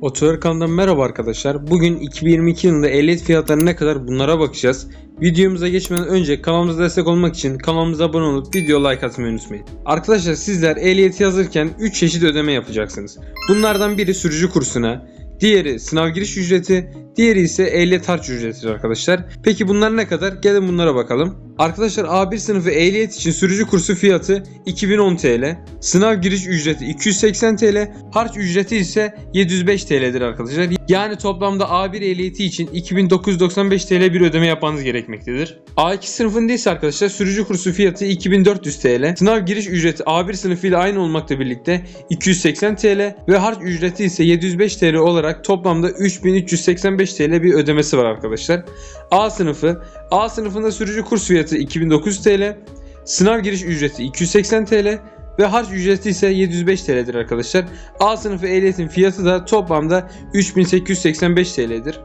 Otoyer kanalından merhaba arkadaşlar. Bugün 2022 yılında ehliyet fiyatları ne kadar bunlara bakacağız. Videomuza geçmeden önce kanalımıza destek olmak için kanalımıza abone olup video like atmayı unutmayın. Arkadaşlar sizler ehliyeti yazırken 3 çeşit ödeme yapacaksınız. Bunlardan biri sürücü kursuna, diğeri sınav giriş ücreti, diğeri ise ehliyet harç ücretidir arkadaşlar. Peki bunlar ne kadar? Gelin bunlara bakalım. Arkadaşlar A1 sınıfı ehliyet için sürücü kursu fiyatı 2010 TL, sınav giriş ücreti 280 TL, harç ücreti ise 705 TL'dir arkadaşlar. Yani toplamda A1 ehliyeti için 2995 TL bir ödeme yapmanız gerekmektedir. A2 sınıfında ise arkadaşlar sürücü kursu fiyatı 2400 TL, sınav giriş ücreti A1 sınıfı ile aynı olmakla birlikte 280 TL ve harç ücreti ise 705 TL olarak toplamda 3385 TL bir ödemesi var arkadaşlar. A sınıfı A sınıfında sürücü kurs fiyatı 2900 TL, sınav giriş ücreti 280 TL ve harç ücreti ise 705 TL'dir arkadaşlar. A sınıfı ehliyetin fiyatı da toplamda 3885 TL'dir.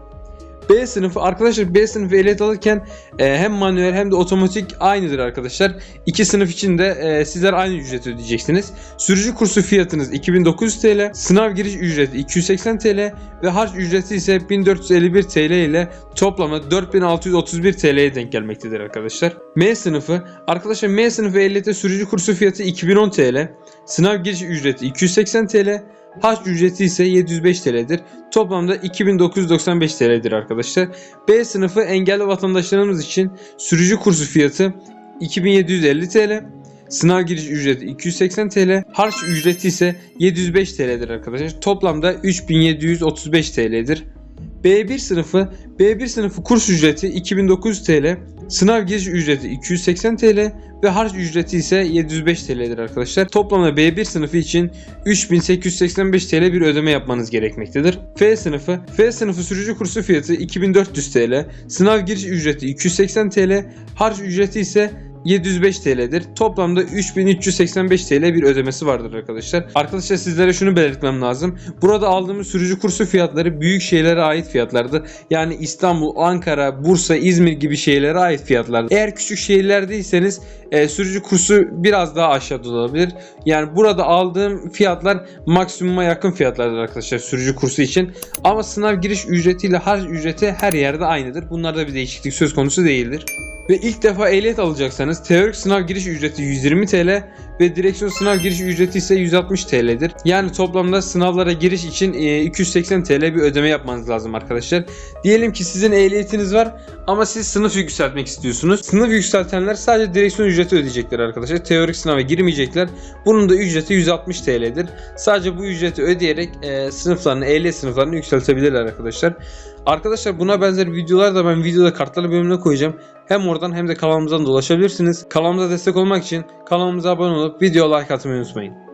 B sınıfı arkadaşlar B sınıfı ehliyet alırken e, hem manuel hem de otomatik aynıdır arkadaşlar. İki sınıf için de e, sizler aynı ücreti ödeyeceksiniz. Sürücü kursu fiyatınız 2900 TL, sınav giriş ücreti 280 TL ve harç ücreti ise 1451 TL ile toplamda 4631 TL'ye denk gelmektedir arkadaşlar. M sınıfı arkadaşlar M sınıfı ehliyete sürücü kursu fiyatı 2010 TL, sınav giriş ücreti 280 TL, Harç ücreti ise 705 TL'dir. Toplamda 2995 TL'dir arkadaşlar. B sınıfı engelli vatandaşlarımız için sürücü kursu fiyatı 2750 TL. Sınav giriş ücreti 280 TL. Harç ücreti ise 705 TL'dir arkadaşlar. Toplamda 3735 TL'dir. B1 sınıfı B1 sınıfı kurs ücreti 2900 TL, sınav giriş ücreti 280 TL ve harç ücreti ise 705 TL'dir arkadaşlar. Toplamda B1 sınıfı için 3885 TL bir ödeme yapmanız gerekmektedir. F sınıfı F sınıfı sürücü kursu fiyatı 2400 TL, sınav giriş ücreti 280 TL, harç ücreti ise 705 TL'dir. Toplamda 3385 TL bir ödemesi vardır arkadaşlar. Arkadaşlar sizlere şunu belirtmem lazım. Burada aldığımız sürücü kursu fiyatları büyük şehirlere ait fiyatlardı. Yani İstanbul, Ankara, Bursa, İzmir gibi şehirlere ait fiyatlardı. Eğer küçük şehirlerdeyseniz e, sürücü kursu biraz daha aşağıda olabilir. Yani burada aldığım fiyatlar maksimuma yakın fiyatlardır arkadaşlar sürücü kursu için. Ama sınav giriş ücretiyle harç ücreti her yerde aynıdır. Bunlarda bir değişiklik söz konusu değildir. Ve ilk defa ehliyet alacaksanız teorik sınav giriş ücreti 120 TL ve direksiyon sınav giriş ücreti ise 160 TL'dir. Yani toplamda sınavlara giriş için e, 280 TL bir ödeme yapmanız lazım arkadaşlar. Diyelim ki sizin ehliyetiniz var ama siz sınıf yükseltmek istiyorsunuz. Sınıf yükseltenler sadece direksiyon ücreti ödeyecekler arkadaşlar. Teorik sınava girmeyecekler. Bunun da ücreti 160 TL'dir. Sadece bu ücreti ödeyerek e, sınıflarını, ehliyet sınıflarını yükseltebilirler arkadaşlar. Arkadaşlar buna benzer videolar da ben videoda kartları bölümüne koyacağım. Hem oradan hem de kanalımızdan da ulaşabilirsiniz. Kanalımıza destek olmak için kanalımıza abone olup video like atmayı unutmayın.